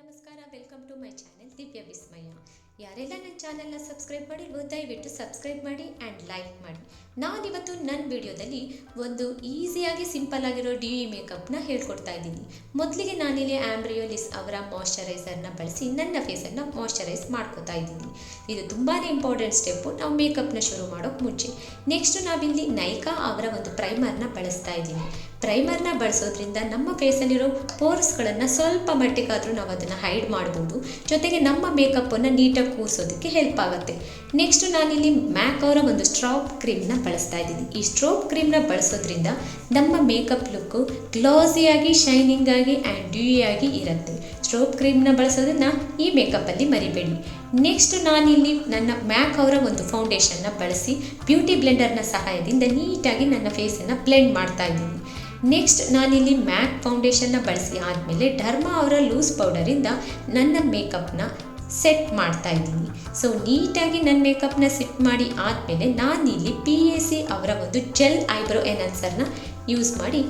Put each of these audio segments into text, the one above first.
ನಮಸ್ಕಾರ welcome to my channel ದಿವ್ಯ ವಿಸ್ಮಯ ಯಾರೆಲ್ಲ ನನ್ನ ಚಾನೆಲ್ನ ಸಬ್ಸ್ಕ್ರೈಬ್ ಮಾಡಿಲ್ವೋ, ದಯವಿಟ್ಟು ಸಬ್ಸ್ಕ್ರೈಬ್ ಮಾಡಿ ಆ್ಯಂಡ್ ಲೈಕ್ ಮಾಡಿ. ನಾನಿವತ್ತು ನನ್ನ ವಿಡಿಯೋದಲ್ಲಿ ಒಂದು ಈಸಿಯಾಗಿ ಸಿಂಪಲ್ ಆಗಿರೋ ಡಿ ವಿ ಮೇಕಪ್ನ ಹೇಳ್ಕೊಡ್ತಾ ಇದ್ದೀನಿ. ಮೊದಲಿಗೆ ನಾನಿಲ್ಲಿ ಆ್ಯಂಬ್ರಿಯೋಲಿಸ್ ಅವರ ಮಾಯಶ್ಚರೈಸರ್ನ ಬಳಸಿ ನನ್ನ ಫೇಸನ್ನು ಮಾಯಶ್ಚರೈಸ್ ಮಾಡ್ಕೋತಾ ಇದ್ದೀನಿ. ಇದು ತುಂಬಾ ಇಂಪಾರ್ಟೆಂಟ್ ಸ್ಟೆಪ್ಪು ನಾವು ಮೇಕಪ್ನ ಶುರು ಮಾಡೋಕ್ಕೆ ಮುಂಚೆ. ನೆಕ್ಸ್ಟ್ ನಾವಿಲ್ಲಿ ನೈಕಾ ಅವರ ಒಂದು ಪ್ರೈಮರ್ನ ಬಳಸ್ತಾ ಇದ್ದೀನಿ. ಪ್ರೈಮರ್ನ ಬಳಸೋದ್ರಿಂದ ನಮ್ಮ ಫೇಸಲ್ಲಿರೋ ಪೋರ್ಸ್ಗಳನ್ನು ಸ್ವಲ್ಪ ಮಟ್ಟಿಗಾದರೂ ನಾವು ಅದನ್ನು ಹೈಡ್ ಮಾಡ್ಬೋದು. ಜೊತೆಗೆ ನಮ್ಮ ಮೇಕಪ್ಪನ್ನು ನೀಟಾಗಿ ಕೂರಿಸೋದಕ್ಕೆ ಹೆಲ್ಪ್ ಆಗುತ್ತೆ. ನೆಕ್ಸ್ಟ್ ನಾನಿಲ್ಲಿ ಮ್ಯಾಕ್ ಅವರ ಒಂದು ಸ್ಟ್ರಾಪ್ ಕ್ರೀಮ್ನ ಬಳಸ್ತಾ ಇದ್ದೀನಿ. ಈ ಸ್ಟ್ರೋಪ್ ಕ್ರೀಮ್ನ ಬಳಸೋದ್ರಿಂದ ನಮ್ಮ ಮೇಕಪ್ ಲುಕ್ಕು ಗ್ಲಾಸಿಯಾಗಿ ಶೈನಿಂಗಾಗಿ ಆ್ಯಂಡ್ ಡ್ಯೂಯಾಗಿ ಇರುತ್ತೆ. ಸ್ಟ್ರೋಪ್ ಕ್ರೀಮ್ನ ಬಳಸೋದನ್ನು ಈ ಮೇಕಪ್ಪಲ್ಲಿ ಮರಿಬೇಡಿ. ನೆಕ್ಸ್ಟ್ ನಾನಿಲ್ಲಿ ನನ್ನ ಮ್ಯಾಕ್ ಅವರ ಒಂದು ಫೌಂಡೇಶನ್ನ ಬಳಸಿ ಬ್ಯೂಟಿ ಬ್ಲೆಂಡರ್ನ ಸಹಾಯದಿಂದ ನೀಟಾಗಿ ನನ್ನ ಫೇಸನ್ನು ಬ್ಲೆಂಡ್ ಮಾಡ್ತಾ ಇದ್ದೀನಿ. ನೆಕ್ಸ್ಟ್ ನಾನಿಲ್ಲಿ ಮ್ಯಾಕ್ ಫೌಂಡೇಶನ್ನ ಬಳಸಿ ಆದಮೇಲೆ ಧರ್ಮ ಅವರ ಲೂಸ್ ಪೌಡರಿಂದ ನನ್ನ ಮೇಕಪ್ನ ಸೆಟ್ ಮಾಡ್ತಾ ಇದ್ದೀನಿ. ಸೊ ನೀಟಾಗಿ ನನ್ನ ಮೇಕಪ್ನ ಸೆಟ್ ಮಾಡಿ ಆದಮೇಲೆ ನಾನಿಲ್ಲಿ ಪಿ ಎ ಸಿ ಅವರ ಒಂದು ಜೆಲ್ ಐಬ್ರೋ ಎನನ್ಸರ್ನ ಯೂಸ್ ಮಾಡಿ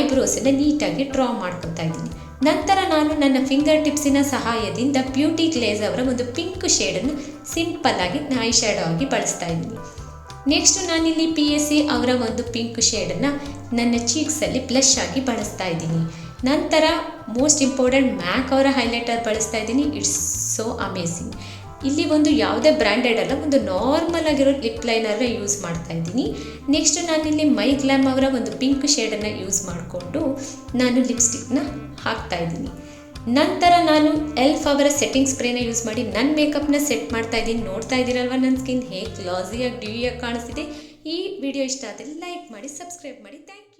ಐಬ್ರೋಸನ್ನು ನೀಟಾಗಿ ಡ್ರಾ ಮಾಡ್ಕೊತಾ ಇದ್ದೀನಿ. ನಂತರ ನಾನು ನನ್ನ ಫಿಂಗರ್ ಟಿಪ್ಸಿನ ಸಹಾಯದಿಂದ ಬ್ಯೂಟಿ ಗ್ಲೇಸ್ ಅವರ ಒಂದು ಪಿಂಕ್ ಶೇಡನ್ನು ಸಿಂಪಲ್ಲಾಗಿ ಐ ಶ್ಯಾಡೋ ಆಗಿ ಬಳಸ್ತಾ ಇದ್ದೀನಿ. ನೆಕ್ಸ್ಟ್ ನಾನಿಲ್ಲಿ ಪಿ ಎಸ್ ಸಿ ಅವರ ಒಂದು ಪಿಂಕ್ ಶೇಡನ್ನು ನನ್ನ ಚೀಕ್ಸಲ್ಲಿ ಬ್ಲಷ್ ಆಗಿ ಬಳಸ್ತಾ ಇದ್ದೀನಿ. ನಂತರ ಮೋಸ್ಟ್ ಇಂಪಾರ್ಟೆಂಟ್ ಮ್ಯಾಕ್ ಅವರ ಹೈಲೈಟರ್ ಬಳಸ್ತಾ ಇದ್ದೀನಿ. ಇಟ್ಸ್ ಸೋ ಅಮೇಸಿಂಗ್ ಇಲ್ಲಿ ಒಂದು ಯಾವುದೇ ಬ್ರ್ಯಾಂಡೆಡ್ ಅಲ್ಲ, ಒಂದು ನಾರ್ಮಲ್ ಆಗಿರೋ ಲಿಪ್ ಲೈನರ್ನ ಯೂಸ್ ಮಾಡ್ತಾ ಇದ್ದೀನಿ. ನೆಕ್ಸ್ಟ್ ನಾನಿಲ್ಲಿ ಮೈ ಗ್ಲಾಮ್ ಅವರ ಒಂದು ಪಿಂಕ್ ಶೇಡನ್ನು ಯೂಸ್ ಮಾಡಿಕೊಂಡು ನಾನು ಲಿಪ್ಸ್ಟಿಕ್ನ ಹಾಕ್ತಾ ಇದ್ದೀನಿ. ನಂತರ ನಾನು ಎಲ್ಫ್ ಅವರ ಸೆಟ್ಟಿಂಗ್ ಸ್ಪ್ರೇನ ಯೂಸ್ ಮಾಡಿ ನನ್ನ ಮೇಕಪ್ನ ಸೆಟ್ ಮಾಡ್ತಾ ಇದ್ದೀನಿ. ನೋಡ್ತಾ ಇದ್ದೀರಲ್ವ ನನ್ನ ಸ್ಕಿನ್ ಹೇಗೆ ಗ್ಲಾಸಿಯಾಗಿ ಡ್ಯೂಯಾಗಿ ಕಾಣಿಸ್ತಿದೆ. ಈ ವಿಡಿಯೋ ಇಷ್ಟ ಆದರೆ ಲೈಕ್ ಮಾಡಿ ಸಬ್ಸ್ಕ್ರೈಬ್ ಮಾಡಿ. ಥ್ಯಾಂಕ್